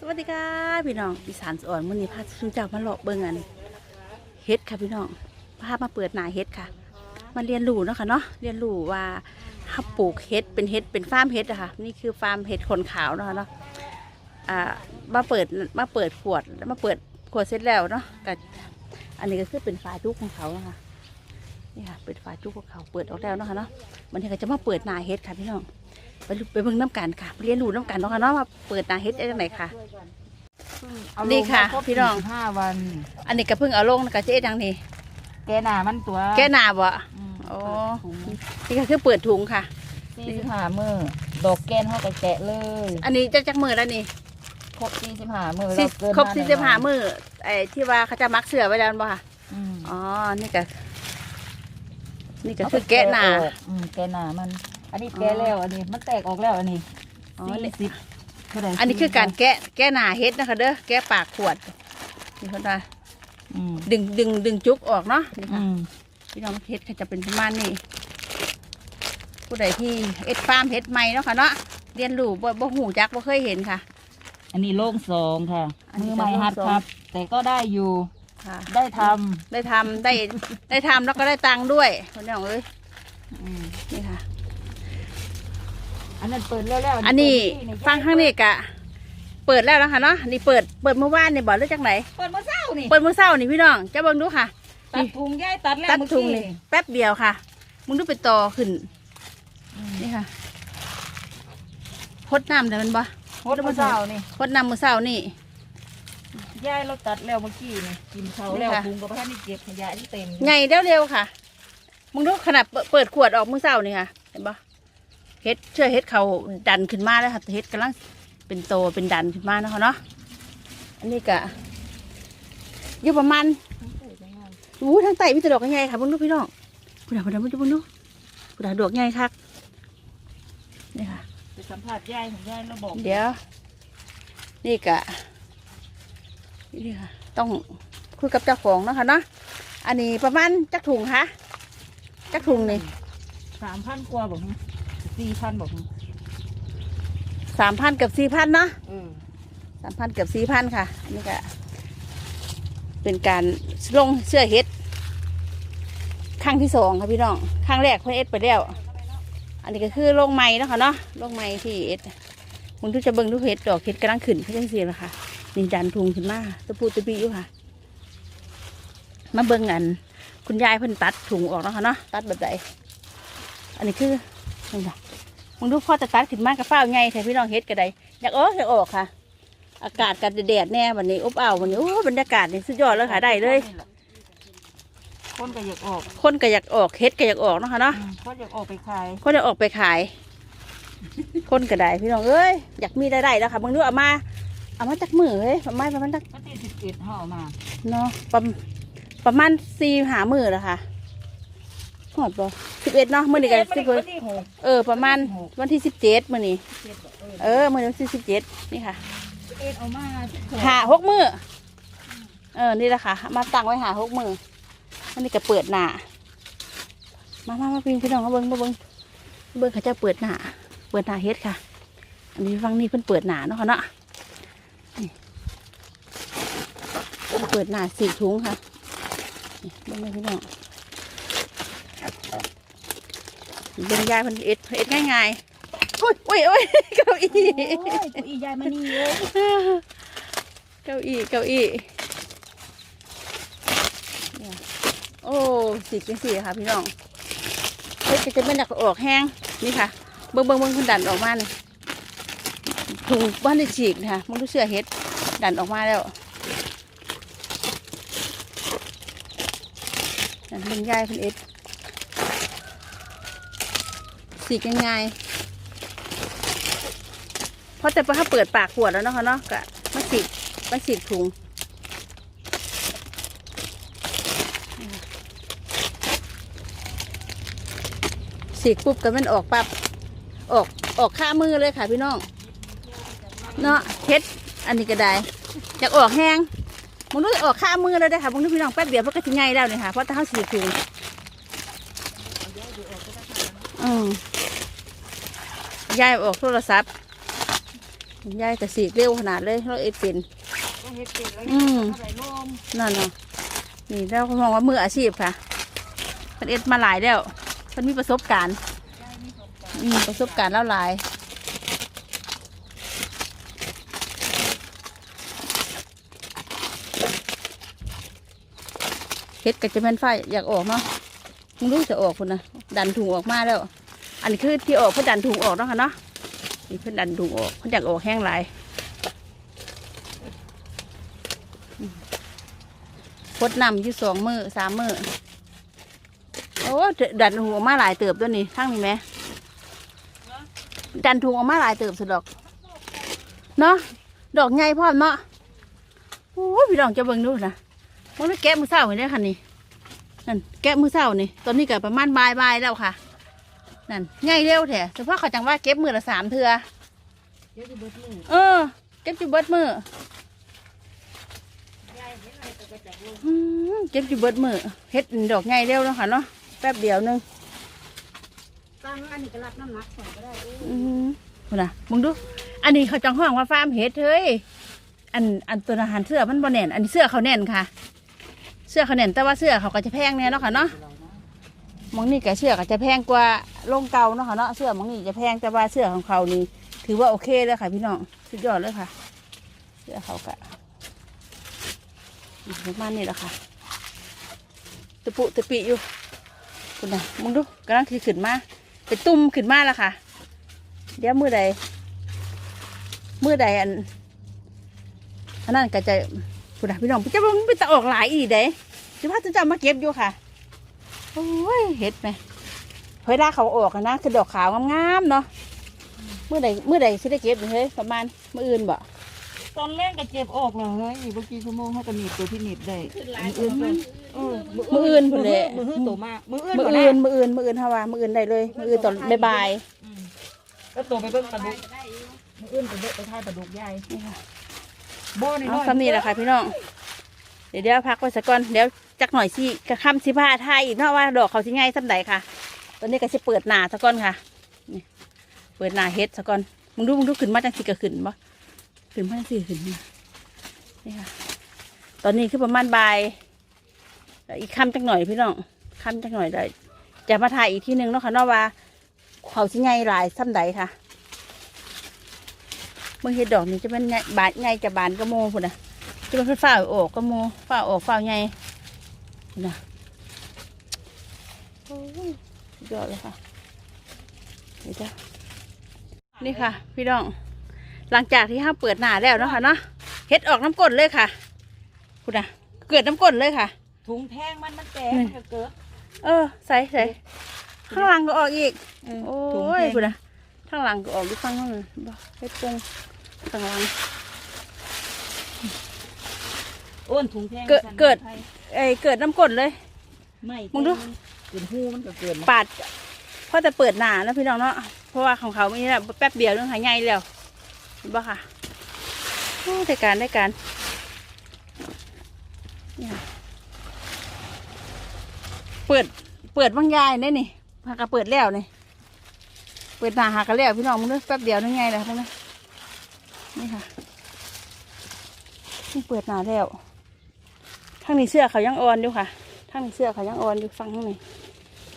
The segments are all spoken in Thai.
สวัสดีค่ะพี่น้องอีสานสอนมื้อนี้พาชูเจ้ามาเลาะเบิ่งอันเฮ็ดค่ะพี่น้องพามาเปิดหน้าเฮ็ดค่ะ มาเรียนรู้เนาะค่ะเนาะเรียนรู้ว่าถ้าปลูกเฮ็ดเป็นเฮ็ดเป็นฟาร์มเฮ็ดอะค่ะนี่คือฟาร์มเฮ็ดขนขาวเนาะเนาะอ่ามาเปิดมาเปิดขวดแล้วมาเปิดขวดเสร็จแล้วเนาะแต่อันนี้ก็คือเป็นฝาจุกของเขานะค่ะนี่ค่ะเป็นฝาจุกของเขาเปิดออกแล้วเนาะค่ะเนาะมันนี้ก็จะมาเปิดหน้าเฮ็ดค่ะพี่น้อง ไปดูไปเบิ่งน้ำกันค่ะเรียนรู้น้ำกันเนาะค่ะเนาะว่าเปิดหน้าเฮ็ดได้จังไหนค่ะเอาลนี่ค่ะมาครบพี่น้อง45ห้าวัน อันนี้ก็เพิ่งเอาลงนะก็เจ๊ดังนี่แกหนามันตัวแก้หนาบ่อืมโอ้ถุงนี่ก็คือเปิดถุงค่ะ สี่สิบห้ามือดอกแกนเขาก็แกะเลยอันนี้จะจักมือแล้วนี่ครบสี่สิบห้ามือสิเราเกินครบมสี่น่สิอบยๆห้ามือไอ้ที่ว่าเขาจะมักเสือไว้แล้วบ่ค่ะอืมอ๋อ นี่ก็ นี่ก็คือแกะหนาออกอืมแกะหนามัน อันนี้แกะแล้วอันนี้มันแตกออกแล้วอันนี้อ๋อ สี่นี่สิบเท่าไหร่อันนี้คือการแกะแกะหนาเฮ็ดนะคะเด้อแกะปากขวดนี่เขาว่าอืมดึงดึงดึงจุกออกเนาะนี่อืค่ะมพี่น้องเฮ็ดก็จะเป็นประมาณนี้ผู้ใดที่เอ็ดฟาร์มเฮ็ดใหม่เนาะค่ะเนาะเรียนรู้บ่บ่หูจักบ่เคยเห็นค่ะ อันนี้โล่งสองค่ะอันนี้มือใหม่ก็โล่งหัดสอง ครับ แต่ก็ได้อยู่ค่ะ ได้ทได้ทำได้ได้ทำแล้วก็ได้ตังค์ด้วยคนนี้เอ้ยำอืมนี่ค่ะ อันนั้นเปิดแล้วแล้วอันนี้เปิดที่ฟังข้างนี้กะ เปิดแล้วนะคะเนาะนี่เปิดเปิดเมื่อวานนี่บอกเรื่องจากไหนเปิดเมื่อเช้านี่เปิดเมื่อเช้านี่พี่น้องจะเบิ่งดูค่ะตัดถุงย่ายตัดแล้วตัดเมื่อถุงกี้นี่แป๊บเดียวค่ะ มึงดูไปต่อขึ้นอืมนี่ค่ะพดน้ำเดี๋ยวมันบ่โคตรมาเช้านี่พดน้ำเมื่อเช้านี่ยายเราตัดแล้วเมื่อกี้นี่กินเขานี่แล้วค่ะพุงกับพระท่านนี่เก็บขยะที่เต็มใหญ่เร็วๆค่ะ มึงดูขนาดเปิดเปิดขวดออกเมื่อเช้านี่ค่ะ เห็นบ่ เฮ็ดเชื่อเฮ็ดเขาดันขึ้นมาแล้วค่ะเฮ็ดกำลังเป็นโตเป็นดันขึ้นมาเนาะค่ะเนาะอันนี้กะอยู่ประมาณอู้ทางใต้มีแต่ดอกใหญ่ค่ะเบิ่งดูพี่น้องผู้ใดผู้ใดมาดูเบิ่งดูผู้ใดดอกใหญ่คักนี่ค่ะไปสัมผัสยายของยายเราบอกเดี๋ยว นี่กะนี่ค่ะ ต้องคุยกับเจ้าของเนาะค่ะเนาะอันนี้ประมาณจักถุงคะจักถุงนี่สามพันกว่าบอก สี่พันบอกสามพันกับสี่พันเนาะเออสามพันกับสี่พันค่ะอันนี้ก็เป็นการลงเสื้อเฮ็ดครั้งที่สองค่ะพี่น้องครั้งแรกเพื่อเอ็ดไปแล้ว อันนี้ก็คือลงไม้เนาะค่ะเนาะลงไม้ที่เอ็ดมึงทุกจะเบิ่งดูเฮ็ดดอกเฮ็ดกำลังขึ้นเขาจังสีละค่ะ นี่ดันทุงขึ้นมาตะปูตะปีอยู่ค่ะ มาเบิ่งอัน คุณยายเพิ่นตัดถุงออกเนาะค่ะเนาะตัดแบบใดอันนี้คือ นี่ค่ะมึงดูพ่อจะตัดขึ้นมากับเฝ้าวไงแต่พี่น้องเฮ็ดก็ได้อยากออกอยากออกค่ะ อากาศกันแดดแน่วันนี้อบอ้าววันนี้โอ้บรรยากาศนี่สุดยอดเลยค่ะได้เลย คนก็อยากออกคนก็อยากออกเฮ็ดก็อยากออกเนาะค่ะเนาะอืมคนอยากออกไปขายคนจะออกไปขาย คนก็ได้พี่น้องเอ้ยอยากมีได้ได้แล้วค่ะบางทีเอามาเอามาจากมือเฮ้ยประมาณประมาณจักวันที่สิบเอ็ดห่อามาเนาะประประมาณสี่หามือแล้วค่ะ หอดบ่สิบเอ็ดเนาะมื่อนี้กันสิบวันที่หกเออประมาณวันที่สิบเจ็ดมื่อนี้เจ็ดบอกเออเออมื่อวันที่สิบเจ็ดนี่ค่ะสิบเอ็ดเอามาหาหกมือเออนี่แหละค่ะ มาตั้งไว้หาหกมืออันนี้ก็เปิดหน้ามามามาพี่พี่น้องมาเบิ้งมาเบิ้งเบิ้งเขาจะเปิดหน้าเปิดหน้าเฮ็ดค่ะ อันนี้ฟังนี่เพิ่นเปิดหน้าเนาะค่ะเนาะนี่เพิ่นเปิดหน้าสี่ถุงค่ะนี่เบิ้งเลยพี่น้อง เบิ้งยายเพิ่นเอ็ดเอ็ดง่ายๆอุ้ยอุ้ยอุ้ยเก้าอี้โอ้ยตัวอียายมานี่เลยเก้าอี้เก้าอี้เนี่ยโอ้สีเป็นสีค่ะพี่น้องเฮ้ยจะจะเป็นดักออกแห้งนี่ค่ะเบิ้งเบิ้งเบิ้งคุณดันออกมานี่ถุงบ้านได้ฉีกนะคะมันดูเสื้อเฮ็ดดันออกมาแล้วนั่นเป็นยายเป็นเอ็ด สีกง่ายๆเพราะแต่พอถ้าเปิดปากขวดแล้วเนาะเนาะก็มาฉีกมาฉีกถุงสีกปุ๊บก็มันออกปับ๊บออกออกข้ามือเลยค่ะพี่น้อง เนาะเฮ็ดอันนี้ก็ได้อยากออกแห้งมึงรู้ออกข้ามือเลยได้ค่ะมึงรู้พี่น้องแป๊บเดียวมันก็จะง่ายแล้วเนี่ยค่ะเพราะถ้าเขาสีกถุงอืม ยายออกโทรศัพท์ยายแต่สีกเร็วขนาดเลยเราเอ็ดเป็นก็เฮ็ดเป็นแล้วอืมใส่ลมนั่นเนาะนี่เราก็มองว่ามืออาชีพค่ะเพิ่นเอ็ดมาหลายแล้วเพิ่นมีประสบการณ์อืมประสบการณ์แล้วหลายเฮ็ดกับจะแม่นไฟอยากออกเนาะมึงรู้จะออกคนนะดันถุงออกมาแล้ว อันนี้คือที่ออกเพื่อดันถุงออกเนาะค่ะเนาะนี่เพื่อดันถุงออกเพื่ออยากออกแห้งหลายพดนำอยู่สองมือสามมือโอ้ดันถุงออกมาหลายเติบด้วยนี่ทั้งนี้ไหมดันถุงออกมาหลายเติบสุดดอกเนาะดอกใหญ่พร้อมเนาะโอ้ยพี่น้องจะเบิ่งดูนะมันได้แกะมือเศร้าเห็นไหมคันนี้นั่นแกะมือเศร้านี่ตอนนี้ก็ประมาณบ่ายบายๆแล้วค่ะ นั่นง่ายเร็วแท้เฉพาะเขาจังว่าเก็บมือละสามเทือเดี๋ยวจะเบิดมือเออ เก็บจุเบิดมือยายเห็นอะไรก็ไปจากลมอืมเก็บจุเบิดมือเฮ็ดดอกง่ายเร็วแล้วค่ะเนาะแป๊บเดียวหนึงตั้งอันนี้ก็รับน้ำหนักส่งก็ได้เอออืมคุณน่ะมึงดู อันนี้เขาจังห้องว่าฟาร์มเฮ็ดเฮ้ยอันอันตัวอาหารเสื้อมันบ่แน่น อันนี้เสื้อเขาแน่นค่ะ เสื้อเขาแน่นแต่ว่าเสื้อเขาก็จะแพงแน่เนาะค่ะเนาะห มองนี่กับเสื้อก็จะแพงกว่าโรงเก่าเนาะค่ะเนาะเสื้อมองนี่จะแพงแต่ว่าเสื้อของเขานี่ถือว่าโอเคเลยค่ะ พี่น้องสุดยอดเลยค่ะ เสื้อเขากะประมาณนี้แหละค่ะตะปุตะปิอยู่คุณน่ะมึงดูกำลังคือขึ้นมาไปตุ้มขึ้นมาแล้วค่ะ เดี๋ยวมือใดมือใดอันอันนั้นก็จะคุณน่ะพี่น้องจะมันไปตะออกหลายอีเด้จะพาจะจำมาเก็บอยู่ค่ะ โอ้ยเห็ดไหมเฮ้ยได้เขาออกอะนะคือดอกขาวงามๆเนาะเมื่อใดเมื่อใดสิได้เก็บนี่เฮ้ยประมาณเมื่ออื่นบ่ตอนแรกก็เจ็บออกเลยเฮ้ยเมื่อกี้ชั่วโมงเขาก็หนีบตัวที่หนีบได้มืออื่นเลยเออมื้ออื่นพุ่นแหละมืออื่นตัวมากมืออื่นมื่อบ่แน่อื่นมื่ออื่นมื่ออื่นเฮาว่ามื่ออื่นได้เลยมื่ออื่นตอนบ่ายอืมแล้วตัวไปเบิ่งปลาดุกมืออื่นไปเบิ่งไปทายปลาดุกใหญ่ๆนี่ค่ะบ่อนี่เอาน้อยคำนี้แหละค่ะพี่น้อง เดี๋ยวเดี๋ยวพักไว้สักก่อนเดี๋ยวจักหน่อยสิกระคำสิพาไทยอีกเนาะว่าดอกเขาสิง่ายสักใดค่ะ ตอนนี้ก็สิเปิดหนาสักก่อนค่ะนี่เปิดหนาเฮ็ดสักก่อนมึงดูมึงดูขึ้นมาจังสิก็ขึ้นบ่ขึ้นมาจังสิขึ้นนี่ค่ะ ตอนนี้คือประมาณบ่ายอีกคำจักหน่อยพี่น้องคำจักหน่อยได้จะมาถ่ายอีกที่หนึ่งเนาะค่ะเนาะว่าเขาสิง่ายหลายซ้ำใดค่ะเมื่อเห็ดดอกนี้จะเป็นไงบานไงจะบานก็โมพุ่นนะ จะเป็นฝ้าออกก็โมฝ้าออกฝ้าไงพุ่นนะโอ้ยสุดยอดเลยค่ะนี่จ้ะนี่ค่ะ พี่น้อง หลังจากที่ห้าเปิดหน้าแล้วเนาะค่ะเนาะเฮ็ดออกน้ำก้นเลยค่ะ คุณนะเกิดน้ำก้นเลยค่ะ ถุงแทงมันมันแตกนี่มันก็เกิดเออใส่ใส่ข้างหลังก็ออกอีกโอ้ถุงยแทงคุณนะข้างหลังก็ออกด้วยข้างนั้นบ่เฮ็ดปงข้างหลัง อ้วนถุงแทงเกิดฉันเกิดไทยเอ้ยเกิดน้ำก้นเลย ไม่มึงดู เกินหูมันก็เกินปาดเพราะแต่เปิดหน้าแล้วพี่น้องเนาะเพราะว่าของเขาไม่ได้แป๊บเดียวเรื่องหายใหญ่แล้วเห็นบ่ค่ะโอ้ได้การได้การนี่ค่ะเปิดเปิดบางยายได้นี่พากระเปิดแล้วนี่เปิดหน้าหากันแล้วพี่น้องมึงดูแป๊บเดียวนึงไงเลยพวกนี้นี่ค่ะนี่เปิดหน้าแล้ว ทั้งนี้เสื้อเขายังอ่อนอยู่ค่ะทั้งนี้เสื้อเขายังอ่อนอยู่ฟังข้างใน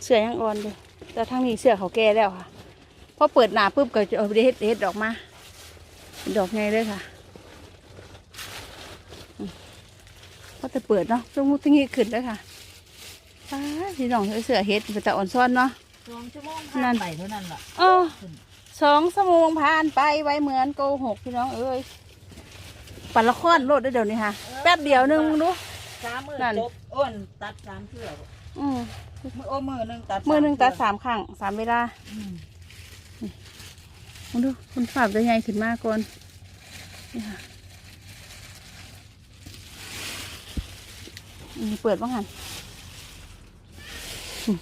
เสื้อยังอ่อนอยู่แต่ทั้งนี้เสื้อเขาแก่แล้วค่ะพอเปิดหนาปุ๊บก็จะเอาไปเฮ็ดเฮ็ดดอกมาเป็นดอกไงเลยค่ะอืมพอจะเปิดเนาะตรงมุตรงนี้ขึ้นเลยค่ะป้าพี่น้องเสื้อเฮ็ดเป็นตาอ่อนซ้อนเนาะสองชั่วโมงนั่ผ่านนไปเท่านั้นล่ะอ๋อสองชั่วโมงผ่านไปไว้เหมือนโกหกพี่น้องเอ้ยปันละครโลดได้เดี๋ยวนี้ค่ะ แป๊บเดียวนึงมึงดู สามมือนั่น จบอ้วนตัดสามเชือกอืมมือโอ้มือหนึ่งตัดมือหนึ่งตัดเชืกสามครั้งสามเวลาอืมมึงดูคุณฝาบจะใหญ่ขึ้นมากก่อนนี่ค่ะนี่เปิดบ้างหันอืม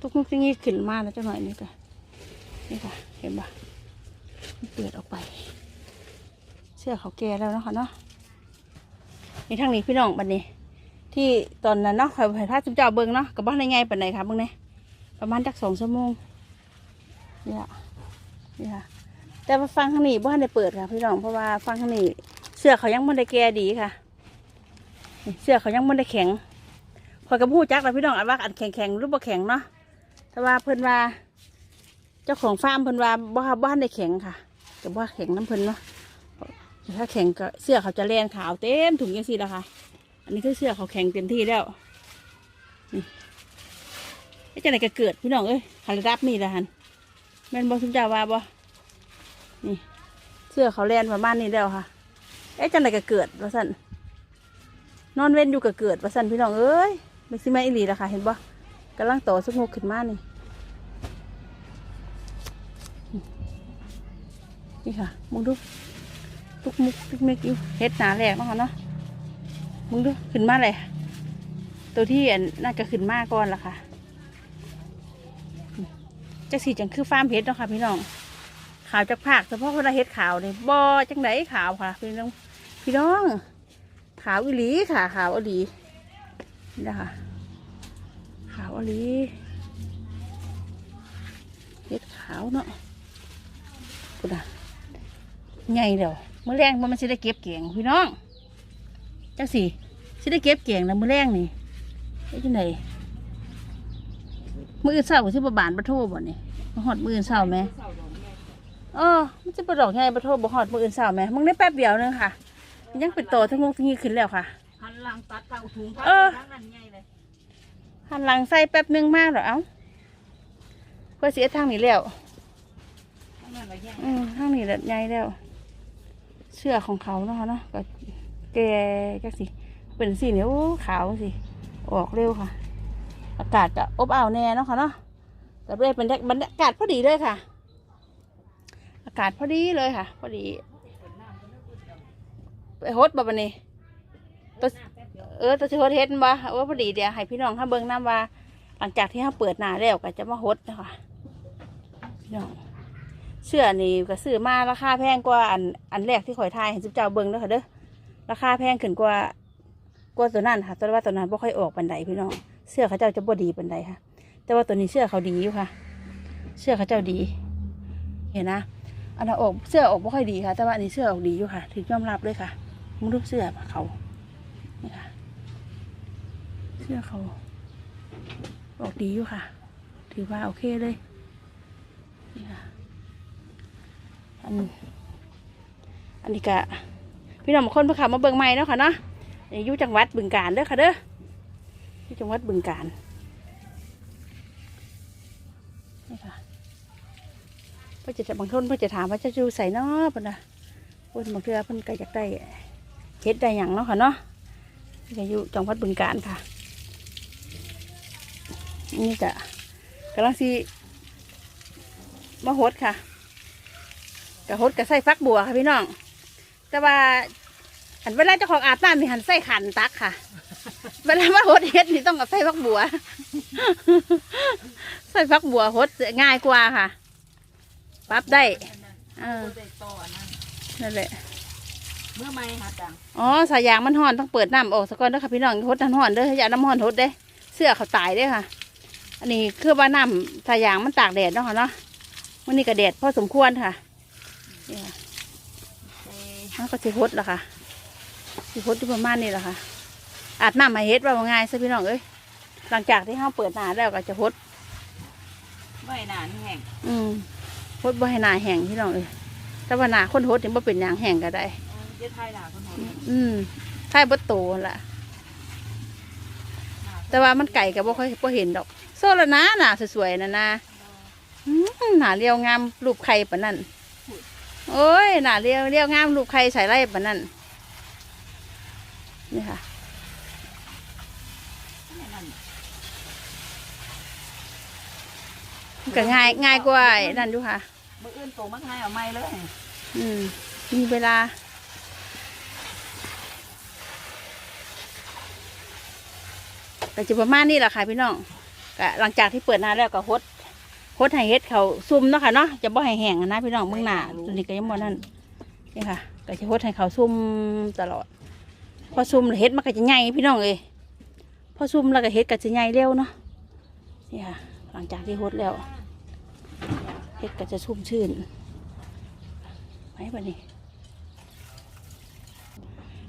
ทุกนุกที่นี่ขึ้นมาแล้วจะหน่อยนี่ค่ะนี่ค่ะ เห็นปะมันเปิดออกไป เสื้อเขาแก่แล้วเนาะค่ะเนาะ นี่ทางนี้พี่น้องบันนี้ ที่ตอนนั้นเนาะคอยถ่ายภาพจุ๊บเจ้าเบิ้งเนาะกับบ้านในไงปันไหนค่ะเบิ้งเนี่ยประมาณจักสองชั่วโมงเนี่ยนี่ค่ะแต่ว่าฟังข้างนี้บ่ทันได้เปิดค่ะพี่น้องเพราะว่าฟังข้างนี้เสื้อเขายังไม่ได้แก่ดีค่ะ เสื้อเขายังไม่ได้แข็งพอยกับผู้จักแล้วพี่น้องอันว่าอันแข็งแข็งรือบ่แข็งเนาะแต่ว่าเพิ่นว่า เจ้าของฟาร์มเพิ่นว่าบ่บ่ทันได้แข็งค่ะแต่ว่าแข็งน้ำเพิ่นเนาะ ถ้าแข็งก็เสื้อเขาจะแลนขาวเต็มถุงยังสิละค่ะ อันนี้คือเสื้อเขาแข็งเต็มที่แล้วนี่ไอ้เจังไหนก็เกิดพี่น้องเอ้ยขันรับนี่ละหันแม่นบอสุนจาว่าบ่นี่เสื้อเขาแลนประมาณนี้แล้วค่ะไอ้เจังไหนก็เกิดว่าสันนอนเว้นอยู่ก็เกิดว่าสันพี่น้องเอ้ยไม่ซิแม่อีหลีละค่ะเห็นบ่กำลังโตสุกงกขึ้นมานี่นี่ค่ะมึงดู ตุกมุกตุกเมกอยู่เฮ็ดหนาแหลกเนาะคะเนาะมึงดูขึ้นมาเลยตัวที่นน่าจะขึ้นมาก่อนละค่ะจักสีจังคือฟาร์มเฮ็ดเนาะค่ะพี่น้องขาวจากภาคเฉพาะคนละเฮ็ดขาวเลยบ่จังไหนขาวค่ะ พี่น้องพี่น้องขาวอีหลีค่ะ ขาวอีหลีนี่นะคะขาวอีหลีเฮ็ดขาวเนาะพุดอะไงเดี๋ยว มื้อแรงมันมันสิได้เก็บเกียงพี่น้องจังสิสิได้เก็บเกียงแล้วมื้อแรงนี่ไอ้จังไดมื้ออื่นเช้าก็สิบ่บานบ่โทรบ่นี่บ่ฮอดมื้ออื่นเช้าแหมเออมันสิบ่ดอกใหญ่บ่โทรบ่ฮอดมื้ออื่นเช้าแหมมึงได้แป๊บเดียวนึงค่ะมันยังเป็นโตทั้งงกทั้งนี้ขึ้นแล้วค่ะหันหลังตัดเต่าถุงเออทั้งนั้นใหญ่เลยหันหลังใส่แป๊บนึงมากเหรอเอ้าเพื่อเสียทางนี้แล้วทั้งนั้นเลยใหญ่อืมข้างนี้แบบใหญ่แล้ว เสื้อของเขาเนาะเนาะก็แกจักสิเป็นสีเหนียวขาวสิออกเร็วค่ะ อากาศก็อบอ้าวแน่เนาะค่ะเนาะแต่เลยเป็นบรรยากาศพอดีเลยค่ะ อากาศพอดีเลยค่ะ พอดีไปโฮสบ่บันนี้ตัวเออตัวชิโฮสเฮ็ดบ่เออพอดีเดี๋ยวให้พี่น้องเขาเบิ่งน้ำว่า หลังจากที่เขาเปิดหน้าแล้วก็จะมาโฮสนะคะพี่น้อง เสื้อนี่ก็ซื้อมาราคาแพงกว่าอันอันแรกที่ข่อยทายเห็นจุ๊บเจ้าเบิ้งเด้อค่ะเด้อราคาแพงขึ้นกว่ากว่าตัวนั้นค่ะต่ว่าตัวนั้นบ่ค่อยออกปันไดพี่น้องเสื้อเขาเจ้าจะบ่ดีปันไดค่ะ แต่ว่าตัวนี้เสื้อเขาดีอยู่ค่ะ เสื้อเขาเจ้าดี เห็นนะอันนั้นออกเสื้อออกบ่ค่อยดีค่ะ แต่ว่าอันนี้เสื้อออกดีอยู่ค่ะถือยอมรับเลยค่ะมึงดูเสื้อเขานี่ค่ะ เสื้อเขาออกดีอยู่ค่ะ ถือว่าโอเคเลยนี่ค่ะ อันอันนี้ก็พี่น้องบางคนเพิ่งขับมาเบิ่งใหม่เนาะค่ะเนาะอยู่จังหวัดบึงกาฬเด้อค่ะเด้ออยู่จังหวัดบึงกาฬนี่ค่ะพ่อจะบางคนพ่อจะถามว่าจะอยู่ใส่เนาะปะนะเพิ่นบางเทื่อเพิ่นก็อยากได้เฮ็ดได้หยังเนาะค่ะเนาะนี่ก็อยู่จังหวัดบึงกาฬค่ะ นี่ก็กำลังสิมาโฮดค่ะ กระหดกระใส่ฟักบัวค่ะพี่น้อง แต่ว่าหันเวลาเจ้าของอาบน้ำนี่หันใส่ขันตักค่ะ เวลามาหดเฮ็ดนี่ต้องกับใส่ฟักบัว ใส่ฟักบัวหดง่ายกว่าค่ะปรับได้เออตัวเด็กโตอันนั้นนั่นแหละ เมื่อไม่หาจังอ๋อสายยางมันห่อนต้องเปิดน้ำออกสะก่อนเด้อค่ะพี่น้องหดน้ำห่อนเด้ออย่าน้ำห่อนหดเด้เสื้อเขาตายเด้อค่ะ อันนี้คือว่าน้ำสายยางมันตากแดดเนาะค่ะเนาะวันนี้ก็แดดพอสมควรค่ะ นี่ค่ะเอ้ยมันก็สิฮดละค่ะสิฮดที่ประมาณนี้แหละค่ะ อาบน้ำมาเฮ็ดว่าว่าง่ายซะพี่น้องเอ้ยหลังจากที่เขาเปิดหนาแล้วก็จะฮดไว้นานแห้งอืมฮดบ่ให้หนาแห้งพี่น้องเอ้ยแต่ว่าหนาคนฮดนี่บ่เป็นหยางแห้งก็ได้เออเจ๊ไทยด่าคนหอมอืมใช่บ่โตนั่นล่ะแต่ว่ามันไก่ก็บ่ค่อยบ่เห็นดอก โซละนะหนาสวยๆนะนะอืมหนาเรียวงามรูปไข่ปานนั้น โอ้ยหนาเรียวเรียวงามรูปไข่ใส่ไรปานนั้นนี่ค่ะนั่นมันก็ง่ายง่ายกว่าไอ้นั่นดูค่ะมื่ออื่นโตมักง่ายเอาไม้เลย อืมมีเวลาก็จะประมาณนี้แหละค่ะพี่น้องก็หลังจากที่เปิดนาแล้วก็ฮด ฮดให้เฮ็ดเขาซุ่มเนาะค่ะเนาะจะบ่ให้แห้งอะนะพี่น้องเมืองหน้าตัวนี้ก็ยังบ่นั่นนี่ค่ะก็จะฮดให้เขาซุ่มตลอด พอซุ่มแล้วเฮ็ดมันก็จะใหญ่พี่น้องเอ้ยพอซุ่มแล้วก็เฮ็ดก็จะใหญ่เร็วเนาะนี่ค่ะ หลังจากที่ฮดแล้วเฮ็ดก็จะชุ่มชื่นไหนบ่นี่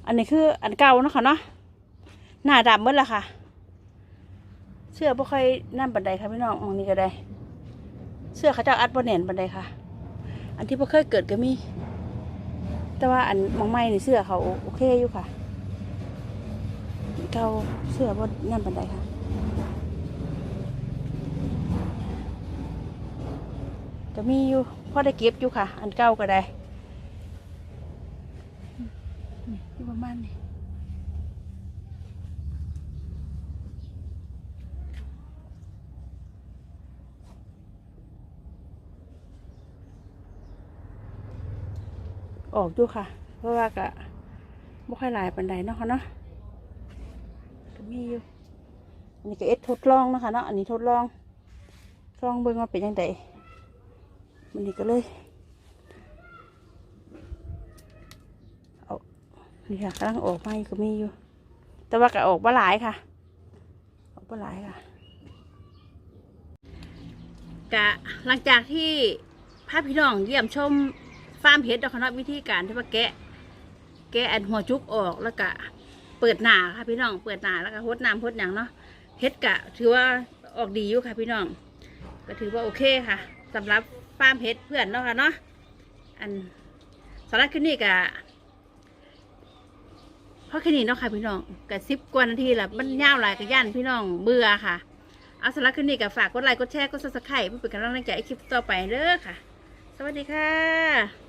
อันนี้คืออันเก่าเนาะค่ะเนาะหน้าดำหมดละค่ะ เสื้อบ่ค่อยนั่นบันไดค่ะพี่น้องมองนี้ก็ได้ เสื้อเขาเจ้าอัดบ่แนนบันไดค่ะ อันที่บ่เคยเกิดก็มี แต่ว่าอันมองไม่นี่เสื้อเขาโอเคอยู่ค่ะเก่าเสื้อบ่นั่นบันไดค่ะก็มีอยู่พอได้เก็บอยู่ค่ะ อันเก่าก็ได้นี่อยู่ประมาณนี้ ออกอยู่ค่ะ เพราะว่าก็บ่ค่อยหลายปันใดเนาะค่ะเนาะก็มีอยู่อันนี้ก็เอ็ดทดลองนะคะเนาะอันนี้ทดลองลองเบิ่งว่าเป็นยังไงมันนี่ก็เลยเอานี่ค่ะกำลังออกมาอยู่ก็มีอยู่ แต่ว่าก็ออกมาหลายค่ะ ออกมาหลายค่ะกะหลังจากที่พาพพี่น้องเยี่ยมชม ฟาร์มเห็ดดอกคณะวิธีการที่ว่าแกะ แกะอันหัวจุกออกแล้วก็เปิดหนาค่ะพี่น้อง เปิดหนาแล้วก็หดน้ำหดอย่างเนาะเฮ็ดกะ ถือว่าออกดีอยู่ค่ะ พี่น้อง ก็ถือว่าโอเคค่ะสำหรับฟาร์มเฮ็ดเพื่อนเนาะค่ะเนาะ อันสำหรับคลิปนี้กะเพราะแค่นี้เนาะค่ะพี่น้องกะสิบกว่านาทีละมันยาวหลายกะย่านพี่น้องเบื่อค่ะ เอาสำหรับคลิปนี้กะฝากกดไลค์กดแชร์กดซับสไครต์เพื่อเป็นกำลังใจให้คลิปต่อไปเด้อค่ะ สวัสดีค่ะ